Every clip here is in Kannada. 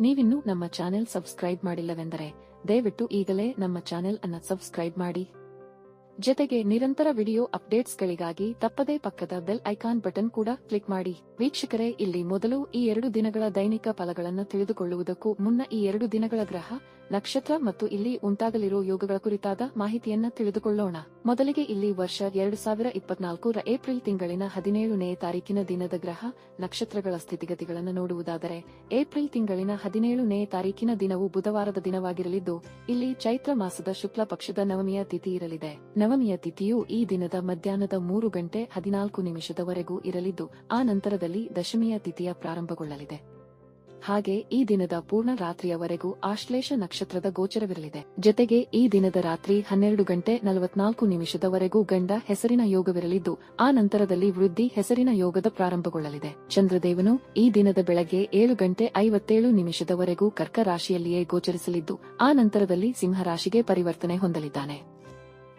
ನೀವಿನ್ನೂ ನಮ್ಮ ಚಾನೆಲ್ ಸಬ್ಸ್ಕ್ರೈಬ್ ಮಾಡಿಲ್ಲವೆಂದರೆ ದಯವಿಟ್ಟು ಈಗಲೇ ನಮ್ಮ ಚಾನೆಲ್ ಅನ್ನ ಸಬ್ಸ್ಕ್ರೈಬ್ ಮಾಡಿ. ಜೊತೆಗೆ ನಿರಂತರ ವಿಡಿಯೋ ಅಪ್ಡೇಟ್ಸ್ಗಳಿಗಾಗಿ ತಪ್ಪದೇ ಪಕ್ಕದ ಬೆಲ್ ಐಕಾನ್ ಬಟನ್ ಕೂಡ ಕ್ಲಿಕ್ ಮಾಡಿ. ವೀಕ್ಷಕರೇ, ಇಲ್ಲಿ ಮೊದಲು ಈ ಎರಡು ದಿನಗಳ ದೈನಿಕ ಫಲಗಳನ್ನು ತಿಳಿದುಕೊಳ್ಳುವುದಕ್ಕೂ ಮುನ್ನ ಈ ಎರಡು ದಿನಗಳ ಗ್ರಹ, ನಕ್ಷತ್ರ ಮತ್ತು ಇಲ್ಲಿ ಉಂಟಾಗಲಿರುವ ಯೋಗಗಳ ಕುರಿತಾದ ಮಾಹಿತಿಯನ್ನ ತಿಳಿದುಕೊಳ್ಳೋಣ. ಮೊದಲಿಗೆ ಇಲ್ಲಿ ವರ್ಷ ಎರಡು ಸಾವಿರ ಇಪ್ಪತ್ನಾಲ್ಕರ ಏಪ್ರಿಲ್ ತಿಂಗಳಿನ ಹದಿನೇಳನೇ ತಾರೀಕಿನ ದಿನದ ಗ್ರಹ, ನಕ್ಷತ್ರಗಳ ಸ್ಥಿತಿಗತಿಗಳನ್ನು ನೋಡುವುದಾದರೆ, ಏಪ್ರಿಲ್ ತಿಂಗಳಿನ ಹದಿನೇಳನೇ ತಾರೀಕಿನ ದಿನವು ಬುಧವಾರದ ದಿನವಾಗಿರಲಿದ್ದು, ಇಲ್ಲಿ ಚೈತ್ರ ಮಾಸದ ಶುಕ್ಲ ಪಕ್ಷದ ನವಮಿಯ ತಿಥಿ ಇರಲಿದೆ. ನವಮಿಯ ತಿಥಿಯು ಈ ದಿನದ ಮಧ್ಯಾಹ್ನದ ಮೂರು ಗಂಟೆ ಹದಿನಾಲ್ಕು ನಿಮಿಷದವರೆಗೂ ಇರಲಿದ್ದು, ಆ ನಂತರದಲ್ಲಿ ದಶಮಿಯ ತಿಥಿಯ ಪ್ರಾರಂಭಗೊಳ್ಳಲಿದೆ. ಹಾಗೆ ಈ ದಿನದ ಪೂರ್ಣ ರಾತ್ರಿಯವರೆಗೂ ಆಶ್ಲೇಷ ನಕ್ಷತ್ರದ ಗೋಚರವಿರಲಿದೆ. ಜೊತೆಗೆ ಈ ದಿನದ ರಾತ್ರಿ ಹನ್ನೆರಡು ಗಂಟೆ ನಲವತ್ನಾಲ್ಕು ನಿಮಿಷದವರೆಗೂ ಗಂಡ ಹೆಸರಿನ ಯೋಗವಿರಲಿದ್ದು, ಆ ನಂತರದಲ್ಲಿ ವೃದ್ಧಿ ಹೆಸರಿನ ಯೋಗದ ಪ್ರಾರಂಭಗೊಳ್ಳಲಿದೆ. ಚಂದ್ರದೇವನು ಈ ದಿನದ ಬೆಳಗ್ಗೆ ಏಳು ಗಂಟೆ ಐವತ್ತೇಳು ನಿಮಿಷದವರೆಗೂ ಕರ್ಕ ರಾಶಿಯಲ್ಲಿಯೇ ಗೋಚರಿಸಲಿದ್ದು, ಆ ನಂತರದಲ್ಲಿ ಸಿಂಹರಾಶಿಗೆ ಪರಿವರ್ತನೆ ಹೊಂದಲಿದ್ದಾನೆ.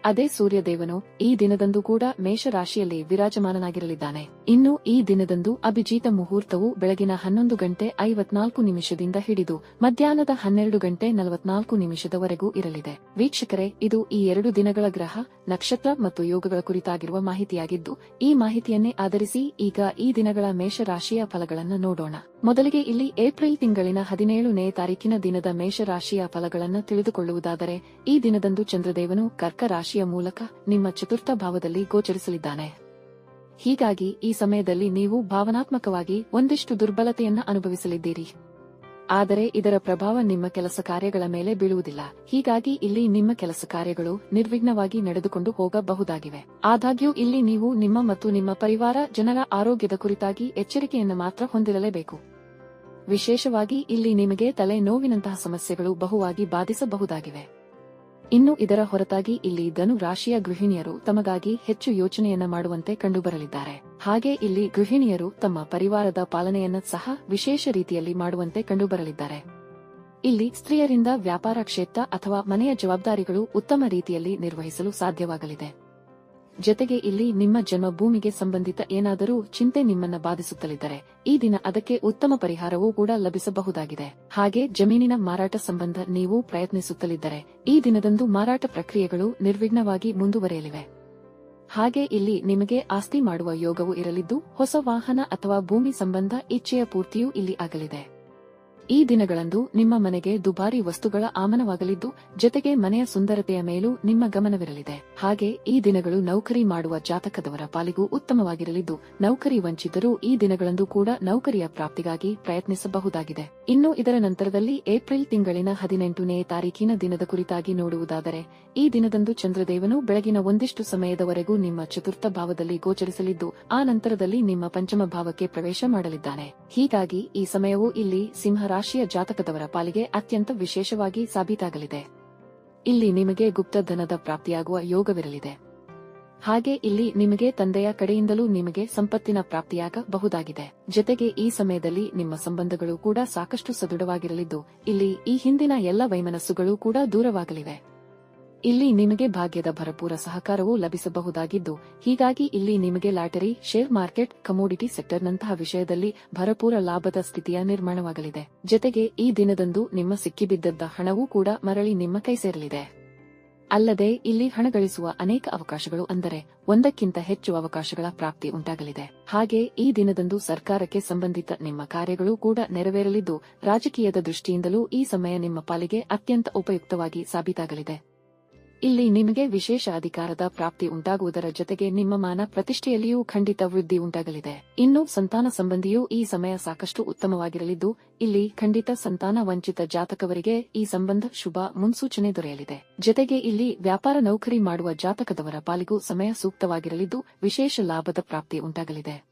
ಅದೇ ಸೂರ್ಯದೇವನು ಈ ದಿನದಂದು ಕೂಡ ಮೇಷರಾಶಿಯಲ್ಲಿ ವಿರಾಜಮಾನನಾಗಿರಲಿದ್ದಾನೆ. ಇನ್ನು ಈ ದಿನದಂದು ಅಭಿಜೀತ ಮುಹೂರ್ತವು ಬೆಳಗಿನ ಹನ್ನೊಂದು ಗಂಟೆ ಐವತ್ನಾಲ್ಕು ನಿಮಿಷದಿಂದ ಹಿಡಿದು ಮಧ್ಯಾಹ್ನದ ಹನ್ನೆರಡು ಗಂಟೆ ನಲವತ್ನಾಲ್ಕು ನಿಮಿಷದವರೆಗೂ ಇರಲಿದೆ. ವೀಕ್ಷಕರೇ, ಇದು ಈ ಎರಡು ದಿನಗಳ ಗ್ರಹ, ನಕ್ಷತ್ರ ಮತ್ತು ಯೋಗಗಳ ಕುರಿತಾಗಿರುವ ಮಾಹಿತಿಯಾಗಿದ್ದು, ಈ ಮಾಹಿತಿಯನ್ನೇ ಆಧರಿಸಿ ಈಗ ಈ ದಿನಗಳ ಮೇಷರಾಶಿಯ ಫಲಗಳನ್ನು ನೋಡೋಣ. ಮೊದಲಿಗೆ ಇಲ್ಲಿ ಏಪ್ರಿಲ್ ತಿಂಗಳಿನ ಹದಿನೇಳನೇ ತಾರೀಕಿನ ದಿನದ ಮೇಷರಾಶಿಯ ಫಲಗಳನ್ನು ತಿಳಿದುಕೊಳ್ಳುವುದಾದರೆ, ಈ ದಿನದಂದು ಚಂದ್ರದೇವನು ಕರ್ಕ ರಾಶಿಯ ಮೂಲಕ ನಿಮ್ಮ ಚತುರ್ಥ ಭಾವದಲ್ಲಿ ಗೋಚರಿಸಲಿದ್ದಾನೆ. ಹೀಗಾಗಿ ಈ ಸಮಯದಲ್ಲಿ ನೀವು ಭಾವನಾತ್ಮಕವಾಗಿ ಒಂದಿಷ್ಟು ದುರ್ಬಲತೆಯನ್ನು ಅನುಭವಿಸಲಿದ್ದೀರಿ. ಆದರೆ ಇದರ ಪ್ರಭಾವ ನಿಮ್ಮ ಕೆಲಸ ಕಾರ್ಯಗಳ ಮೇಲೆ ಬೀಳುವುದಿಲ್ಲ. ಹೀಗಾಗಿ ಇಲ್ಲಿ ನಿಮ್ಮ ಕೆಲಸ ಕಾರ್ಯಗಳು ನಿರ್ವಿಘ್ನವಾಗಿ ನಡೆದುಕೊಂಡು ಹೋಗಬಹುದಾಗಿವೆ. ಆದಾಗ್ಯೂ ಇಲ್ಲಿ ನೀವು ನಿಮ್ಮ ಮತ್ತು ನಿಮ್ಮ ಪರಿವಾರ, ಜನರ ಆರೋಗ್ಯದ ಕುರಿತಾಗಿ ಎಚ್ಚರಿಕೆಯನ್ನು ಮಾತ್ರ ಹೊಂದಿರಲೇಬೇಕು. ವಿಶೇಷವಾಗಿ ಇಲ್ಲಿ ನಿಮಗೆ ತಲೆ ನೋವಿನಂತಹ ಸಮಸ್ಯೆಗಳು ಬಹುವಾಗಿ ಬಾಧಿಸಬಹುದಾಗಿವೆ. ಇನ್ನು ಇದರ ಹೊರತಾಗಿ ಇಲ್ಲಿ ಧನು ರಾಶಿಯ ಗೃಹಿಣಿಯರು ತಮಗಾಗಿ ಹೆಚ್ಚು ಯೋಚನೆಯನ್ನ ಮಾಡುವಂತೆ ಕಂಡುಬರಲಿದ್ದಾರೆ. ಹಾಗೆ ಇಲ್ಲಿ ಗೃಹಿಣಿಯರು ತಮ್ಮ ಪರಿವಾರದ ಪಾಲನೆಯನ್ನ ಸಹ ವಿಶೇಷ ರೀತಿಯಲ್ಲಿ ಮಾಡುವಂತೆ ಕಂಡುಬರಲಿದ್ದಾರೆ. ಇಲ್ಲಿ ಸ್ತ್ರೀಯರಿಂದ ವ್ಯಾಪಾರ ಕ್ಷೇತ್ರ ಅಥವಾ ಮನೆಯ ಜವಾಬ್ದಾರಿಗಳು ಉತ್ತಮ ರೀತಿಯಲ್ಲಿ ನಿರ್ವಹಿಸಲು ಸಾಧ್ಯವಾಗಲಿದೆ. ಜೊತೆಗೆ ಇಲ್ಲಿ ನಿಮ್ಮ ಜನ್ಮಭೂಮಿಗೆ ಸಂಬಂಧಿತ ಏನಾದರೂ ಚಿಂತೆ ನಿಮ್ಮನ್ನ ಬಾಧಿಸುತ್ತಲಿದ್ದರೆ, ಈ ದಿನ ಅದಕ್ಕೆ ಉತ್ತಮ ಪರಿಹಾರವೂ ಕೂಡ ಲಭಿಸಬಹುದಾಗಿದೆ. ಹಾಗೆ ಜಮೀನಿನ ಮಾರಾಟ ಸಂಬಂಧ ನೀವು ಪ್ರಯತ್ನಿಸುತ್ತಲಿದ್ದರೆ, ಈ ದಿನದಂದು ಮಾರಾಟ ಪ್ರಕ್ರಿಯೆಗಳು ನಿರ್ವಿಘ್ನವಾಗಿ ಮುಂದುವರೆಯಲಿವೆ. ಹಾಗೆ ಇಲ್ಲಿ ನಿಮಗೆ ಆಸ್ತಿ ಮಾಡುವ ಯೋಗವೂ ಇರಲಿದ್ದು, ಹೊಸ ವಾಹನ ಅಥವಾ ಭೂಮಿ ಸಂಬಂಧ ಇಚ್ಛೆಯ ಪೂರ್ತಿಯೂ ಇಲ್ಲಿ ಆಗಲಿದೆ. ಈ ದಿನಗಳಂದು ನಿಮ್ಮ ಮನೆಗೆ ದುಬಾರಿ ವಸ್ತುಗಳ ಆಮನವಾಗಲಿದ್ದು, ಜೊತೆಗೆ ಮನೆಯ ಸುಂದರತೆಯ ಮೇಲೂ ನಿಮ್ಮ ಗಮನವಿರಲಿದೆ. ಹಾಗೆ ಈ ದಿನಗಳು ನೌಕರಿ ಮಾಡುವ ಜಾತಕದವರ ಪಾಲಿಗೂ ಉತ್ತಮವಾಗಿರಲಿದ್ದು, ನೌಕರಿ ವಂಚಿತರು ಈ ದಿನಗಳಂದು ಕೂಡ ನೌಕರಿಯ ಪ್ರಾಪ್ತಿಗಾಗಿ ಪ್ರಯತ್ನಿಸಬಹುದಾಗಿದೆ. ಇನ್ನು ಇದರ ನಂತರದಲ್ಲಿ ಏಪ್ರಿಲ್ ತಿಂಗಳಿನ ಹದಿನೆಂಟನೇ ತಾರೀಕಿನ ದಿನದ ಕುರಿತಾಗಿ ನೋಡುವುದಾದರೆ, ಈ ದಿನದಂದು ಚಂದ್ರದೇವನು ಬೆಳಗಿನ ಒಂದಿಷ್ಟು ಸಮಯದವರೆಗೂ ನಿಮ್ಮ ಚತುರ್ಥ ಭಾವದಲ್ಲಿ ಗೋಚರಿಸಲಿದ್ದು, ಆ ನಂತರದಲ್ಲಿ ನಿಮ್ಮ ಪಂಚಮ ಭಾವಕ್ಕೆ ಪ್ರವೇಶ ಮಾಡಲಿದ್ದಾನೆ. ಹೀಗಾಗಿ ಈ ಸಮಯವು ಇಲ್ಲಿ ಸಿಂಹ ರಾಶಿಯ ಜಾತಕದವರ ಪಾಲಿಗೆ ಅತ್ಯಂತ ವಿಶೇಷವಾಗಿ ಸಾಬೀತಾಗಲಿದೆ. ಇಲ್ಲಿ ನಿಮಗೆ ಗುಪ್ತಧನದ ಪ್ರಾಪ್ತಿಯಾಗುವ ಯೋಗವಿರಲಿದೆ. ಹಾಗೆ ಇಲ್ಲಿ ನಿಮಗೆ ತಂದೆಯ ಕಡೆಯಿಂದಲೂ ನಿಮಗೆ ಸಂಪತ್ತಿನ ಪ್ರಾಪ್ತಿಯಾಗಬಹುದಾಗಿದೆ. ಜೊತೆಗೆ ಈ ಸಮಯದಲ್ಲಿ ನಿಮ್ಮ ಸಂಬಂಧಗಳು ಕೂಡ ಸಾಕಷ್ಟು ಸದೃಢವಾಗಿರಲಿದ್ದು, ಇಲ್ಲಿ ಈ ಹಿಂದಿನ ಎಲ್ಲ ವೈಮನಸ್ಸುಗಳು ಕೂಡ ದೂರವಾಗಲಿವೆ. ಇಲ್ಲಿ ನಿಮಗೆ ಭಾಗ್ಯದ ಭರಪೂರ ಸಹಕಾರವೂ ಲಭಿಸಬಹುದಾಗಿದ್ದು, ಹೀಗಾಗಿ ಇಲ್ಲಿ ನಿಮಗೆ ಲಾಟರಿ, ಶೇರ್ ಮಾರ್ಕೆಟ್, ಕಮೋಡಿಟಿ ಸೆಕ್ಟರ್ನಂತಹ ವಿಷಯದಲ್ಲಿ ಭರಪೂರ ಲಾಭದ ಸ್ಥಿತಿಯ ನಿರ್ಮಾಣವಾಗಲಿದೆ. ಜೊತೆಗೆ ಈ ದಿನದಂದು ನಿಮ್ಮ ಸಿಕ್ಕಿಬಿದ್ದದ್ದ ಹಣವೂ ಕೂಡ ಮರಳಿ ನಿಮ್ಮ ಕೈ ಸೇರಲಿದೆ. ಅಲ್ಲದೆ ಇಲ್ಲಿ ಹಣ ಗಳಿಸುವ ಅನೇಕ ಅವಕಾಶಗಳು ಅಂದರೆ, ಒಂದಕ್ಕಿಂತ ಹೆಚ್ಚು ಅವಕಾಶಗಳ ಪ್ರಾಪ್ತಿ ಉಂಟಾಗಲಿದೆ. ಹಾಗೆ ಈ ದಿನದಂದು ಸರ್ಕಾರಕ್ಕೆ ಸಂಬಂಧಿತ ನಿಮ್ಮ ಕಾರ್ಯಗಳು ಕೂಡ ನೆರವೇರಲಿದ್ದು, ರಾಜಕೀಯದ ದೃಷ್ಟಿಯಿಂದಲೂ ಈ ಸಮಯ ನಿಮ್ಮ ಪಾಲಿಗೆ ಅತ್ಯಂತ ಉಪಯುಕ್ತವಾಗಿ ಸಾಬೀತಾಗಲಿದೆ. ಇಲ್ಲಿ ನಿಮಗೆ ವಿಶೇಷ ಅಧಿಕಾರದ ಪ್ರಾಪ್ತಿ ಉಂಟಾಗುವುದರ ಜೊತೆಗೆ ನಿಮ್ಮ ಮಾನ ಪ್ರತಿಷ್ಠೆಯಲ್ಲಿಯೂ ಖಂಡಿತ ವೃದ್ಧಿ ಉಂಟಾಗಲಿದೆ. ಇನ್ನು ಸಂತಾನ ಸಂಬಂಧಿಯೂ ಈ ಸಮಯ ಸಾಕಷ್ಟು ಉತ್ತಮವಾಗಿರಲಿದ್ದು, ಇಲ್ಲಿ ಖಂಡಿತ ಸಂತಾನ ವಂಚಿತ ಜಾತಕವರಿಗೆ ಈ ಸಂಬಂಧ ಶುಭ ಮುನ್ಸೂಚನೆ ದೊರೆಯಲಿದೆ. ಜೊತೆಗೆ ಇಲ್ಲಿ ವ್ಯಾಪಾರ ನೌಕರಿ ಮಾಡುವ ಜಾತಕದವರ ಪಾಲಿಗೂ ಸಮಯ ಸೂಕ್ತವಾಗಿರಲಿದ್ದು, ವಿಶೇಷ ಲಾಭದ ಪ್ರಾಪ್ತಿ ಉಂಟಾಗಲಿದೆ.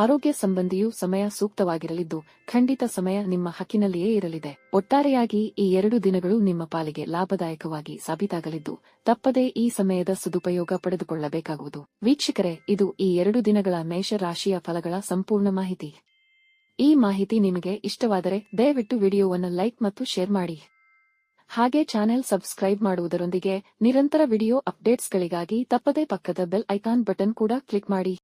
ಆರೋಗ್ಯ ಸಂಬಂಧಿಯೂ ಸಮಯ ಸೂಕ್ತವಾಗಿರಲಿದ್ದು, ಖಂಡಿತ ಸಮಯ ನಿಮ್ಮ ಹಕ್ಕಿನಲ್ಲಿಯೇ ಇರಲಿದೆ. ಒಟ್ಟಾರೆಯಾಗಿ ಈ ಎರಡು ದಿನಗಳು ನಿಮ್ಮ ಪಾಲಿಗೆ ಲಾಭದಾಯಕವಾಗಿ ಸಾಬೀತಾಗಲಿದ್ದು, ತಪ್ಪದೇ ಈ ಸಮಯದ ಸದುಪಯೋಗ ಪಡೆದುಕೊಳ್ಳಬೇಕಾಗುವುದು. ವೀಕ್ಷಕರೇ, ಇದು ಈ ಎರಡು ದಿನಗಳ ಮೇಷರಾಶಿಯ ಫಲಗಳ ಸಂಪೂರ್ಣ ಮಾಹಿತಿ. ಈ ಮಾಹಿತಿ ನಿಮಗೆ ಇಷ್ಟವಾದರೆ ದಯವಿಟ್ಟು ವಿಡಿಯೋವನ್ನು ಲೈಕ್ ಮತ್ತು ಶೇರ್ ಮಾಡಿ. ಹಾಗೆ ಚಾನೆಲ್ ಸಬ್ಸ್ಕ್ರೈಬ್ ಮಾಡುವುದರೊಂದಿಗೆ ನಿರಂತರ ವಿಡಿಯೋ ಅಪ್ಡೇಟ್ಸ್ಗಳಿಗಾಗಿ ತಪ್ಪದೇ ಪಕ್ಕದ ಬೆಲ್ ಐಕಾನ್ ಬಟನ್ ಕೂಡ ಕ್ಲಿಕ್ ಮಾಡಿ.